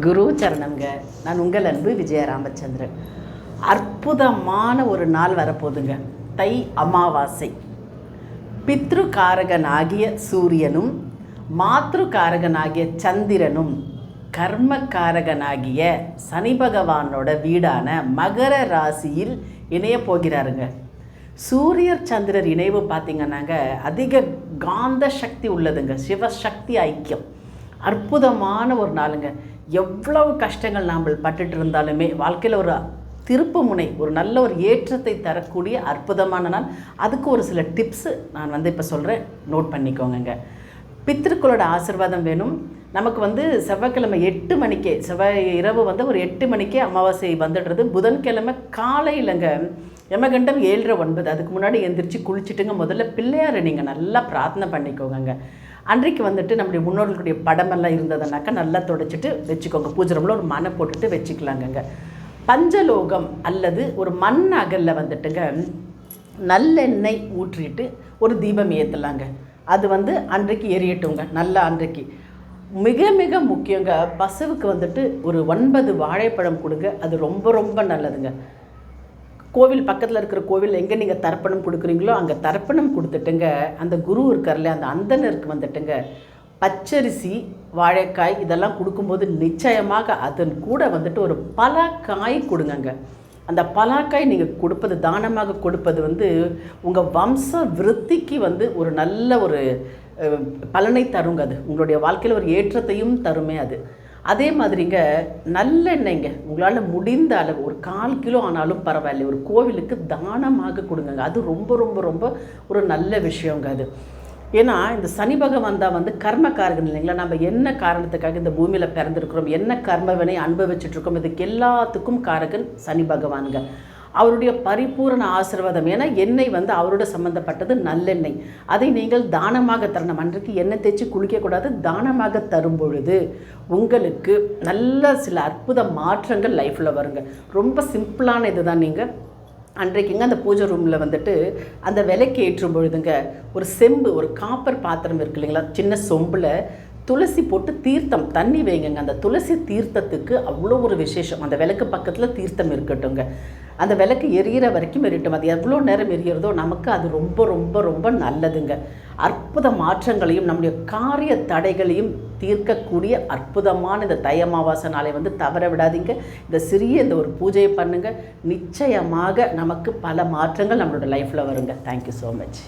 குரு சரணம்ங்க நான் உங்கள் அன்பு விஜய ராமச்சந்திரன் அற்புதமான ஒரு நாள் வரப்போகுதுங்க. தை அமாவாசை. பித்ருகாரகனாகிய சூரியனும் மாத்ருகாரகனாகிய சந்திரனும் கர்மக்காரகனாகிய சனி பகவானோட வீடான மகர ராசியில் இணைய போகிறாருங்க. சூரியர் சந்திரர் இணைவு பார்த்தீங்கன்னாங்க அதிக காந்த சக்தி உள்ளதுங்க. சிவசக்தி ஐக்கியம். அற்புதமான ஒரு நாளுங்க. எவ்வளவு கஷ்டங்கள் நாம் பட்டுட்டு இருந்தாலுமே வாழ்க்கையில் ஒரு திருப்பு முனை ஒரு நல்ல ஒரு ஏற்றத்தை தரக்கூடிய அற்புதமான நாள். அதுக்கு ஒரு சில டிப்ஸு நான் வந்து இப்போ சொல்கிறேன் நோட் பண்ணிக்கோங்கங்க. பித்திருக்களோட ஆசிர்வாதம் வேணும். நமக்கு வந்து செவ்வாய்க்கிழமை எட்டு மணிக்கே செவ்வாய் இரவு வந்து ஒரு எட்டு மணிக்கே அமாவாசை வந்துடுறது. புதன்கிழமை காலையிலங்க யமகண்டம் ஏழரை ஒன்பது. அதுக்கு முன்னாடி எந்திரிச்சு குளிச்சுட்டுங்க. முதல்ல பிள்ளையாரை நீங்கள் நல்லா பிரார்த்தனை பண்ணிக்கோங்க அன்றைக்கு வந்துட்டு நம்முடைய முன்னோர்களுடைய படமெல்லாம் இருந்ததுனாக்கா நல்லா தொடச்சிட்டு வச்சுக்கோங்க. பூஜை ரூமில் ஒரு மனை போட்டுட்டு வச்சுக்கலாங்கங்க. பஞ்சலோகம் அல்லது ஒரு மண் அகலில் வந்துட்டுங்க நல்லெண்ணெய் ஊற்றிட்டு ஒரு தீபம் ஏற்றலாங்க அது வந்து அன்றைக்கு எரியட்டுங்க நல்ல அன்றைக்கு. மிக மிக முக்கியங்க பசுவுக்கு வந்துட்டு ஒரு ஒன்பது வாழைப்பழம் கொடுங்க அது ரொம்ப ரொம்ப நல்லதுங்க. கோவில் பக்கத்தில் இருக்கிற கோவில் எங்கே நீங்கள் தர்ப்பணம் கொடுக்குறீங்களோ அங்கே தர்ப்பணம் கொடுத்துட்டுங்க. அந்த குரு இருக்கார்ல அந்த அந்தனருக்கு வந்துட்டுங்க. பச்சரிசி வாழைக்காய் இதெல்லாம் கொடுக்கும்போது நிச்சயமாக அதன் கூட வந்துட்டு ஒரு பலாக்காய் கொடுங்கங்க. அந்த பலாக்காய் நீங்கள் கொடுப்பது தானமாக கொடுப்பது வந்து உங்கள் வம்ச விருத்திக்கு வந்து ஒரு நல்ல ஒரு பலனை தருங்க அது. உங்களுடைய வாழ்க்கையில் ஒரு ஏற்றத்தையும் தருமே அது. அதே மாதிரிங்க நல்லெண்ணெய்ங்க உங்களால் முடிந்த அளவு ஒரு கால் கிலோ ஆனாலும் பரவாயில்ல. ஒரு கோவிலுக்கு தானமாக கொடுங்கங்க. அது ரொம்ப ரொம்ப ரொம்ப ஒரு நல்ல விஷயங்க அது. ஏன்னா இந்த சனி பகவான் தான் வந்து கர்மக்காரகன் இல்லைங்களா? நம்ம என்ன காரணத்துக்காக இந்த பூமியில் பிறந்திருக்கிறோம்? என்ன கர்மவினை அனுபவிச்சுட்ருக்கோம் இதுக்கு எல்லாத்துக்கும் காரகன் சனி பகவானுங்க. அவருடைய பரிபூரண ஆசீர்வாதம். ஏன்னா எண்ணெய் வந்து அவரோட சம்மந்தப்பட்டது நல்லெண்ணெய். அதை நீங்கள் தானமாக தரணும். அன்றைக்கு எண்ணெய் தேய்ச்சி குளிக்கக்கூடாது தானமாக தரும் பொழுது உங்களுக்கு நல்ல சில அற்புத மாற்றங்கள் லைஃப்பில் வருங்க. ரொம்ப சிம்பிளான இதுதான் நீங்கள் அன்றைக்குங்க அந்த பூஜை ரூமில் வந்துட்டு அந்த விலைக்கு ஏற்றும் பொழுதுங்க ஒரு செம்பு ஒரு காப்பர் பாத்திரம் இருக்கு இல்லைங்களா? சின்ன சொம்பில் துளசி போட்டு தீர்த்தம் தண்ணி வைங்கங்க. அந்த துளசி தீர்த்தத்துக்கு அவ்வளோ ஒரு விசேஷம். அந்த விளக்கு பக்கத்தில் தீர்த்தம் இருக்கட்டுங்க. அந்த விளக்கு எரியிற வரைக்கும் எரியட்டும் அது எவ்வளோ நேரம் எரியறதோ நமக்கு அது ரொம்ப ரொம்ப ரொம்ப நல்லதுங்க. அற்புத மாற்றங்களையும் நம்முடைய காரிய தடைகளையும் தீர்க்கக்கூடிய அற்புதமான இந்த தை அமாவாசை நாளை வந்து தவற விடாதீங்க. இந்த சிறிய இந்த ஒரு பூஜையை பண்ணுங்கள் நிச்சயமாக நமக்கு பல மாற்றங்கள் நம்மளோட லைஃப்பில் வருங்க. Thank you so much